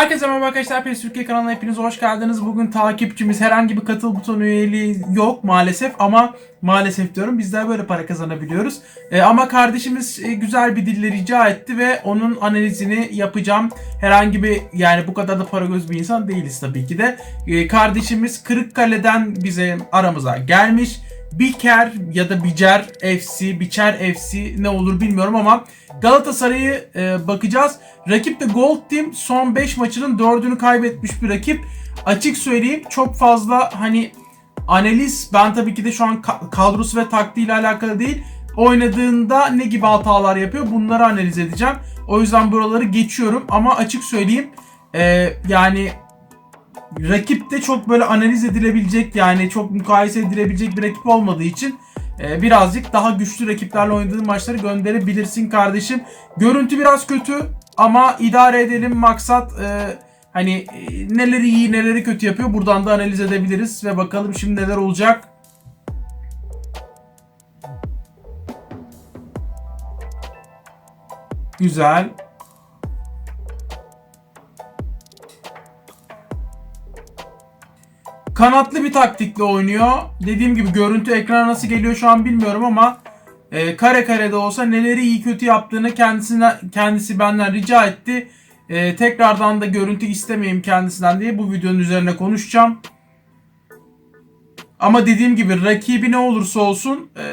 Herkese merhaba arkadaşlar. PES Türkiye kanalına hepiniz hoş geldiniz. Bugün takipçimiz herhangi bir katıl butonu üyeliği yok maalesef ama maalesef diyorum bizler böyle para kazanabiliyoruz. Ee, ama kardeşimiz e, güzel bir dille rica etti ve onun analizini yapacağım. Herhangi bir yani bu kadar da para göz bir insan değiliz tabii ki de. Ee, kardeşimiz Kırıkkale'den bize aramıza gelmiş. Biker ya da Bicer FC, Biçer FC ne olur bilmiyorum ama Galatasaray'ı e, bakacağız. Rakip de Gold Team son 5 maçının 4'ünü kaybetmiş bir rakip. Açık söyleyeyim çok fazla hani analiz ben tabii ki de şu an ka- kadrosu ve taktiğiyle alakalı değil. Oynadığında ne gibi hatalar yapıyor bunları analiz edeceğim. O yüzden buraları geçiyorum ama açık söyleyeyim e, yani rakip de çok böyle analiz edilebilecek yani çok mukayese edilebilecek bir rakip olmadığı için e, birazcık daha güçlü rakiplerle oynadığın maçları gönderebilirsin kardeşim. Görüntü biraz kötü ama idare edelim maksat e, hani e, neleri iyi neleri kötü yapıyor buradan da analiz edebiliriz ve bakalım şimdi neler olacak. Güzel. Kanatlı bir taktikle oynuyor. Dediğim gibi görüntü ekrana nasıl geliyor şu an bilmiyorum ama e, kare kare de olsa neleri iyi kötü yaptığını kendisine kendisi benden rica etti. E, tekrardan da görüntü istemeyeyim kendisinden diye bu videonun üzerine konuşacağım. Ama dediğim gibi rakibi ne olursa olsun e,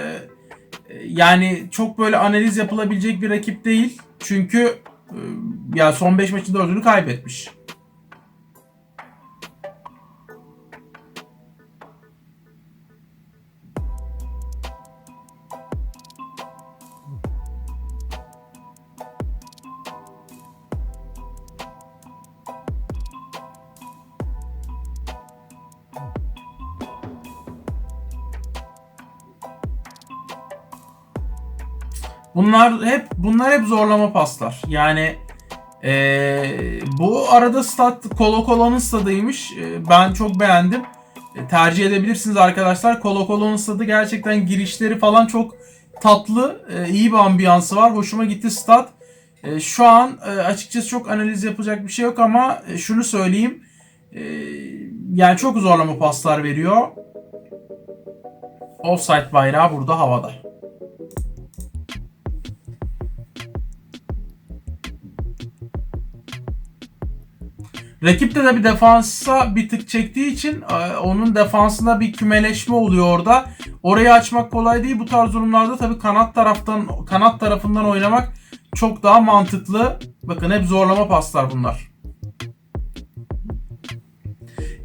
yani çok böyle analiz yapılabilecek bir rakip değil. Çünkü e, ya son 5 maçın 4'ünü kaybetmiş. Bunlar hep bunlar hep zorlama paslar. Yani eee, bu arada stat Colo Colo'nun stadıymış. Eee, ben çok beğendim. E, tercih edebilirsiniz arkadaşlar. Colo Colo'nun stadı gerçekten girişleri falan çok tatlı. e, iyi bir ambiyansı var. Hoşuma gitti stat. E, şu an e, açıkçası çok analiz yapacak bir şey yok ama e, şunu söyleyeyim. E, yani çok zorlama paslar veriyor. Offside bayrağı burada havada. Rakip de bir defansa bir tık çektiği için e, onun defansında bir kümeleşme oluyor orada. Orayı açmak kolay değil. Bu tarz durumlarda tabii kanat taraftan kanat tarafından oynamak çok daha mantıklı. Bakın hep zorlama paslar bunlar.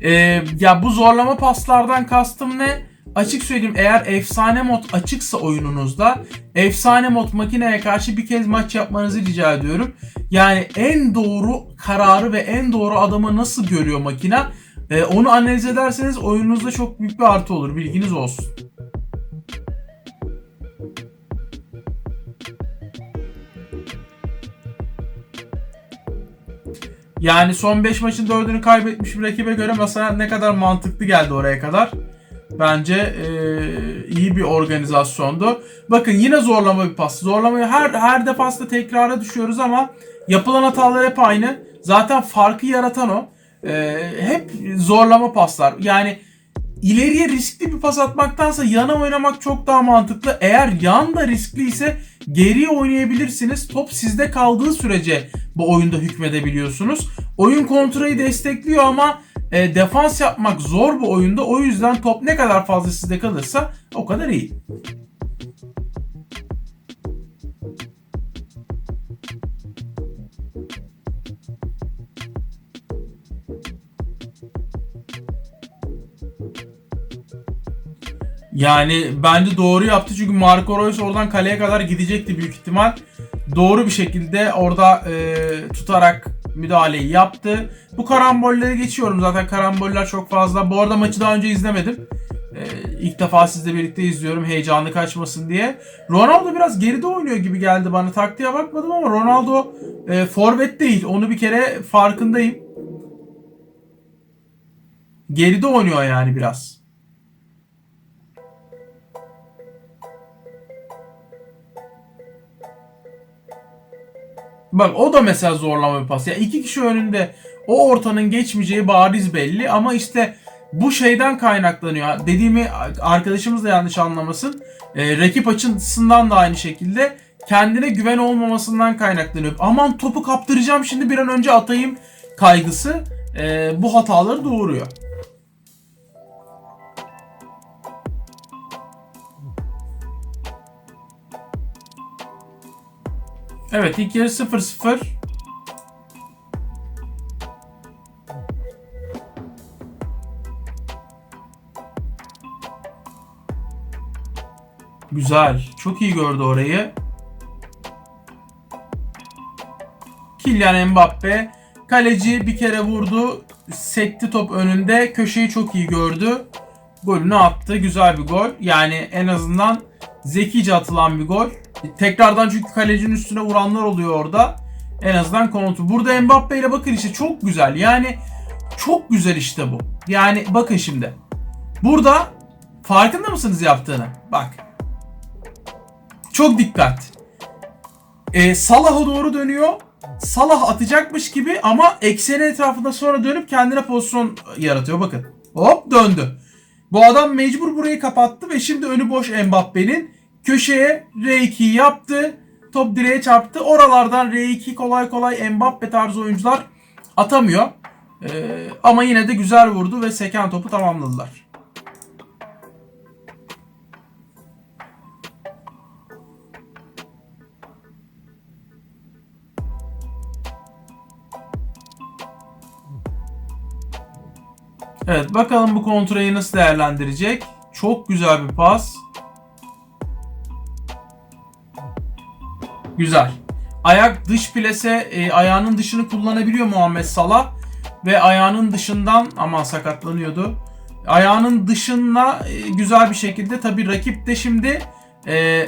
Ee, ya bu zorlama paslardan kastım ne? Açık söyleyeyim eğer efsane mod açıksa oyununuzda efsane mod makineye karşı bir kez maç yapmanızı rica ediyorum. Yani en doğru kararı ve en doğru adamı nasıl görüyor makine e, onu analiz ederseniz oyununuzda çok büyük bir artı olur bilginiz olsun. Yani son 5 maçın 4'ünü kaybetmiş bir rakibe göre mesela ne kadar mantıklı geldi oraya kadar. Bence e, iyi bir organizasyondu. Bakın yine zorlama bir pas. Zorlamayı her her defasında tekrara düşüyoruz ama yapılan hatalar hep aynı. Zaten farkı yaratan o. E, hep zorlama paslar. Yani ileriye riskli bir pas atmaktansa yana oynamak çok daha mantıklı. Eğer yan da riskli ise geriye oynayabilirsiniz. Top sizde kaldığı sürece bu oyunda hükmedebiliyorsunuz. Oyun kontrolü destekliyor ama e, defans yapmak zor bu oyunda. O yüzden top ne kadar fazla sizde kalırsa o kadar iyi. Yani bence doğru yaptı çünkü Marco Reus oradan kaleye kadar gidecekti büyük ihtimal. Doğru bir şekilde orada e, tutarak müdahaleyi yaptı. Bu karambolleri geçiyorum zaten karamboller çok fazla. Bu arada maçı daha önce izlemedim. E, ilk defa sizle birlikte izliyorum heyecanlı kaçmasın diye. Ronaldo biraz geride oynuyor gibi geldi bana. Taktiğe bakmadım ama Ronaldo e, forvet değil. Onu bir kere farkındayım. Geride oynuyor yani biraz. Bak o da mesela zorlama bir pas. Ya iki kişi önünde o ortanın geçmeyeceği bariz belli ama işte bu şeyden kaynaklanıyor. Dediğimi arkadaşımız da yanlış anlamasın. Ee, rakip açısından da aynı şekilde kendine güven olmamasından kaynaklanıyor. Aman topu kaptıracağım şimdi bir an önce atayım kaygısı e, bu hataları doğuruyor. Evet ilk yarı 0-0. Güzel. Çok iyi gördü orayı. Kylian Mbappe kaleci bir kere vurdu. Sekti top önünde. Köşeyi çok iyi gördü. Golünü attı. Güzel bir gol. Yani en azından zekice atılan bir gol. Tekrardan çünkü kalecinin üstüne vuranlar oluyor orada. En azından kontrol. Burada Mbappe ile bakın işte çok güzel. Yani çok güzel işte bu. Yani bakın şimdi. Burada farkında mısınız yaptığını? Bak. Çok dikkat. Ee, Salah'a doğru dönüyor. Salah atacakmış gibi ama ekseni etrafında sonra dönüp kendine pozisyon yaratıyor. Bakın. Hop döndü. Bu adam mecbur burayı kapattı ve şimdi önü boş Mbappe'nin. Köşeye R2 yaptı. Top direğe çarptı. Oralardan R2 kolay kolay Mbappe tarzı oyuncular atamıyor. Ee, ama yine de güzel vurdu ve seken topu tamamladılar. Evet bakalım bu kontrayı nasıl değerlendirecek. Çok güzel bir pas. Güzel. Ayak dış plase e, ayağının dışını kullanabiliyor Muhammed Salah. Ve ayağının dışından ama sakatlanıyordu. Ayağının dışında e, güzel bir şekilde tabi rakip de şimdi e,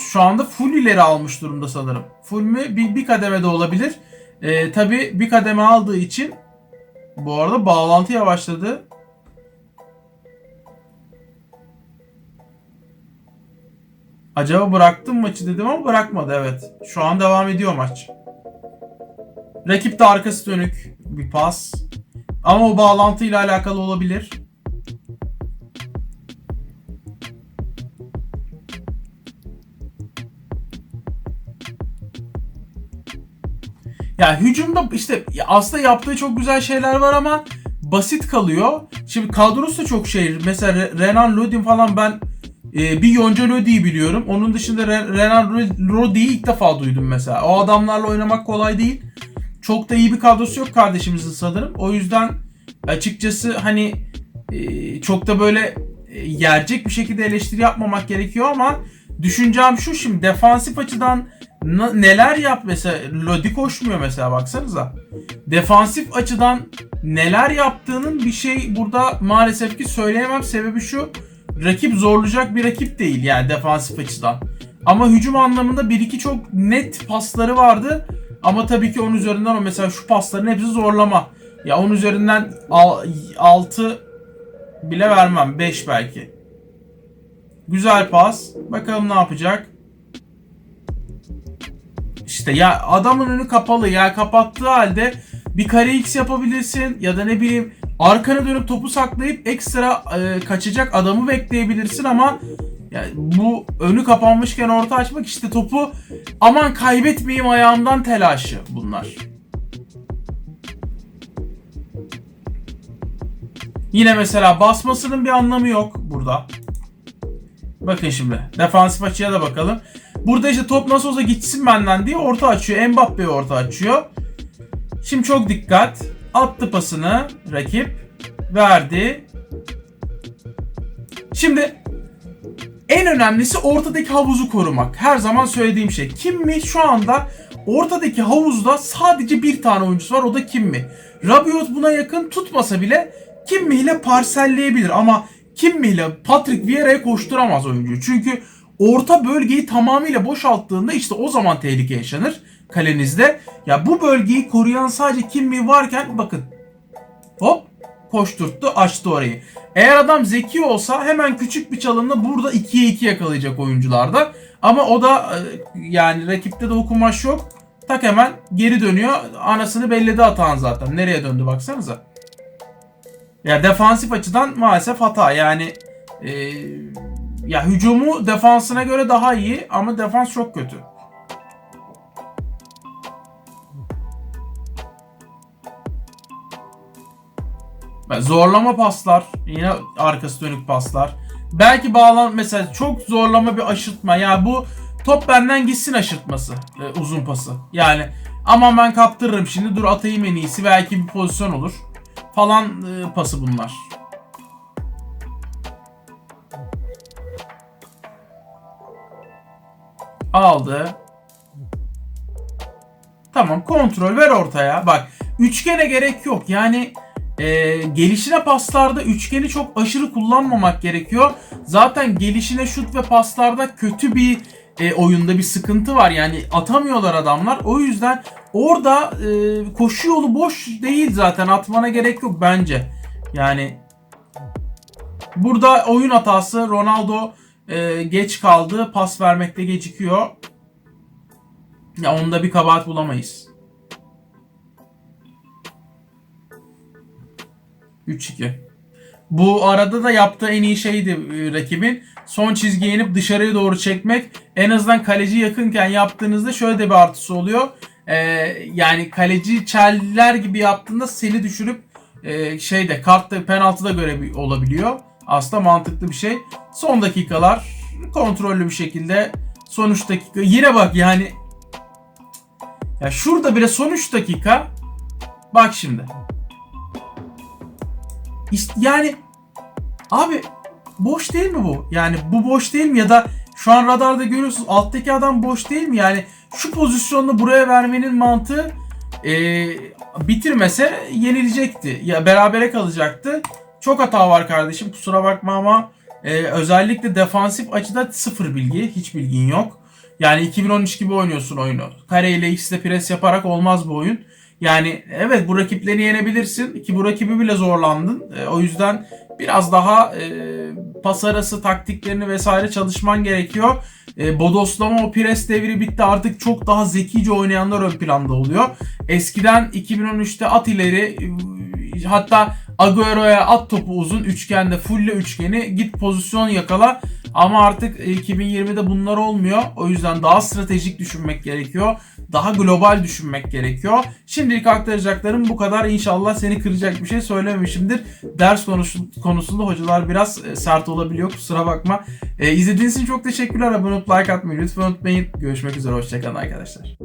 şu anda full ileri almış durumda sanırım. Full mü? Bir, bir kademe de olabilir. E, tabi bir kademe aldığı için bu arada bağlantı yavaşladı. Acaba bıraktım maçı dedim ama bırakmadı evet. Şu an devam ediyor maç. Rakip de arkası dönük bir pas. Ama o bağlantıyla alakalı olabilir. Ya hücumda işte aslında yaptığı çok güzel şeyler var ama basit kalıyor. Şimdi kadrosu da çok şey. Mesela Renan Lodin falan ben e, bir Yonca Lodi'yi biliyorum. Onun dışında Renan Lodi'yi ilk defa duydum mesela. O adamlarla oynamak kolay değil. Çok da iyi bir kadrosu yok kardeşimizin sanırım. O yüzden açıkçası hani e, çok da böyle e, yercek bir şekilde eleştiri yapmamak gerekiyor ama düşüncem şu şimdi defansif açıdan neler yap mesela Lodi koşmuyor mesela baksanıza. Defansif açıdan neler yaptığının bir şey burada maalesef ki söyleyemem. Sebebi şu rakip zorlayacak bir rakip değil yani defansif açıdan. Ama hücum anlamında bir iki çok net pasları vardı. Ama tabii ki onun üzerinden o mesela şu pasların hepsi zorlama. Ya onun üzerinden 6 bile vermem. 5 belki. Güzel pas. Bakalım ne yapacak. İşte ya adamın önü kapalı ya kapattığı halde bir kare x yapabilirsin ya da ne bileyim arkana dönüp topu saklayıp ekstra e, kaçacak adamı bekleyebilirsin ama yani bu önü kapanmışken orta açmak işte topu aman kaybetmeyeyim ayağımdan telaşı bunlar. Yine mesela basmasının bir anlamı yok burada. Bakın şimdi defansif açıya da bakalım. Burada işte top nasıl olsa gitsin benden diye orta açıyor. Mbappe'yi orta açıyor. Şimdi çok dikkat. Attı pasını rakip. Verdi. Şimdi en önemlisi ortadaki havuzu korumak. Her zaman söylediğim şey. Kim mi şu anda ortadaki havuzda sadece bir tane oyuncusu var. O da Kim mi? Rabiot buna yakın tutmasa bile Kim mi ile parselleyebilir ama Kim ile Patrick Vieira'ya koşturamaz oyuncu. Çünkü orta bölgeyi tamamıyla boşalttığında işte o zaman tehlike yaşanır kalenizde. Ya bu bölgeyi koruyan sadece Kimmi varken bakın hop koşturttu açtı orayı. Eğer adam zeki olsa hemen küçük bir çalımla burada 2'ye 2 yakalayacak oyuncularda. Ama o da e, yani rakipte de okumaş yok. tak hemen geri dönüyor. Anasını belledi atan zaten. Nereye döndü baksanıza. Ya defansif açıdan maalesef hata. Yani e, ya hücumu defansına göre daha iyi ama defans çok kötü. Zorlama paslar, yine arkası dönük paslar. Belki bağlan mesela çok zorlama bir aşırtma. Yani bu top benden gitsin aşırtması, e, uzun pası. Yani aman ben kaptırırım şimdi dur atayım en iyisi belki bir pozisyon olur falan e, pası bunlar. Aldı. Tamam kontrol ver ortaya. Bak üçgene gerek yok. Yani e, gelişine paslarda üçgeni çok aşırı kullanmamak gerekiyor. Zaten gelişine şut ve paslarda kötü bir e, oyunda bir sıkıntı var. Yani atamıyorlar adamlar. O yüzden orada e, koşu yolu boş değil zaten. Atmana gerek yok bence. Yani burada oyun hatası Ronaldo e, geç kaldı. Pas vermekte gecikiyor. Ya onda bir kabahat bulamayız. 3-2. Bu arada da yaptığı en iyi şeydi e, rakibin. Son çizgiye inip dışarıya doğru çekmek. En azından kaleci yakınken yaptığınızda şöyle de bir artısı oluyor. Ee, yani kaleci çeller gibi yaptığında seni düşürüp e, şeyde kartta penaltıda göre olabiliyor. Aslında mantıklı bir şey. Son dakikalar kontrollü bir şekilde son 3 dakika. Yine bak yani ya şurada bile son 3 dakika bak şimdi. İşte yani abi boş değil mi bu? Yani bu boş değil mi? Ya da şu an radarda görüyorsunuz alttaki adam boş değil mi? Yani şu pozisyonda buraya vermenin mantığı e, bitirmese yenilecekti. Ya berabere kalacaktı. Çok hata var kardeşim kusura bakma ama e, özellikle defansif açıda sıfır bilgi. Hiç bilgin yok. Yani 2013 gibi oynuyorsun oyunu. Kare ile X'de pres yaparak olmaz bu oyun. Yani evet bu rakipleri yenebilirsin ki bu rakibi bile zorlandın. E, o yüzden biraz daha e, pas arası taktiklerini vesaire çalışman gerekiyor. E, bodoslama o pres devri bitti artık çok daha zekice oynayanlar ön planda oluyor. Eskiden 2013'te at ileri e, hatta Agüero'ya at topu uzun üçgende fulle üçgeni git pozisyon yakala ama artık 2020'de bunlar olmuyor. O yüzden daha stratejik düşünmek gerekiyor. Daha global düşünmek gerekiyor. Şimdilik aktaracaklarım bu kadar. İnşallah seni kıracak bir şey söylememişimdir. Ders konusu, konusunda hocalar biraz e, sert olabiliyor. Kusura bakma. Ee, izlediğiniz için çok teşekkürler. Abone olup like atmayı lütfen unutmayın. Görüşmek üzere. Hoşçakalın arkadaşlar.